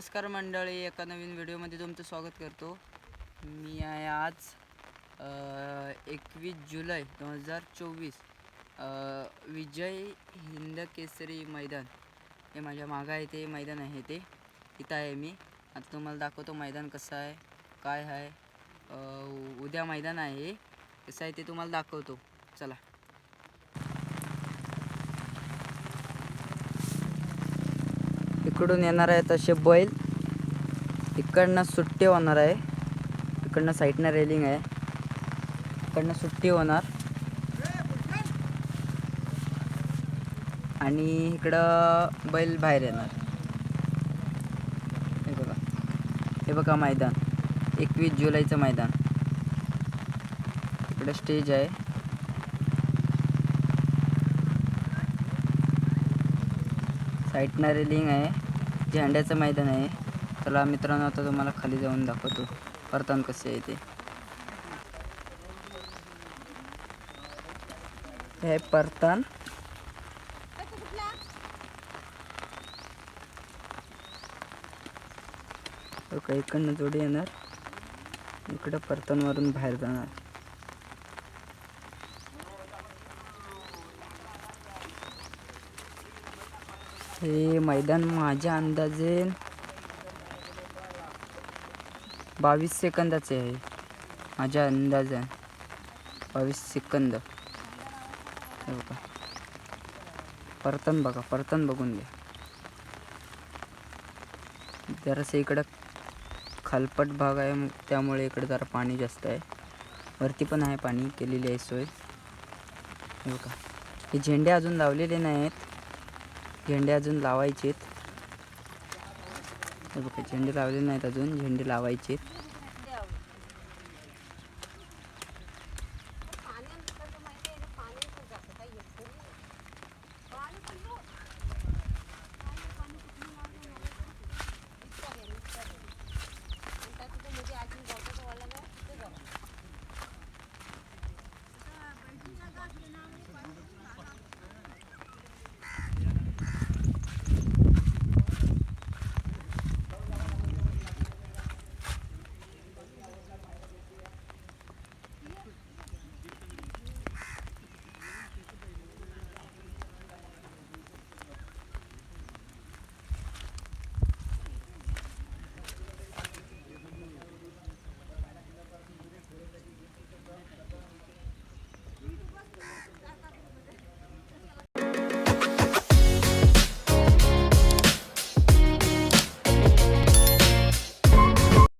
नमस्कार मंडळी एका नवीन व्हिडिओमध्ये तुमचं स्वागत करतो. मी आहे आज एकवीस जुलै दोन हजार चोवीस विजय हिंद केसरी मैदान. हे माझ्या मागं आहे ते मैदान आहे ते. इथं आहे मी. आता तुम्हाला दाखवतो मैदान कसं आहे काय आहे. उद्या मैदान आहे कसं आहे ते तुम्हाला दाखवतो. चला. इकडून येणार आहे तसे बैल. इकडनं सुट्टी होणार आहे. इकडनं साईडनं रेलिंग आहे. इकडनं सुट्टी होणार. आणि इकडं बैल बाहेर येणार. हे बघा. हे बघा मैदान. एकवीस जुलैचं मैदान. इकडं स्टेज आहे. साईडनं रेलिंग आहे. झेंड्याचं मैदान आहे. चला मित्रांनो आता तुम्हाला खाली जाऊन दाखवतो. परतान कसे आहे ते. हे आहे परतान हो इकडनं जोडी येणार. इकडं परतानवरून बाहेर जाणार. हे मैदान माझ्या अंदाजे बावीस सेकंदाचे आहे. माझ्या अंदाजे बावीस सेकंद. बघा. परतन बघा परतन बघून घ्या. जरासं इकडं खालपट भाग आहे मग त्यामुळे इकडं जरा पाणी जास्त आहे. वरती पण आहे पाणी केलेली आहे सोय. बघा. हे झेंडे अजून लावलेले नाही आहेत झेंडे अजून लावायचेत. हे बघा झेंडे लावले नाहीत अजून झेंडे लावायचेत.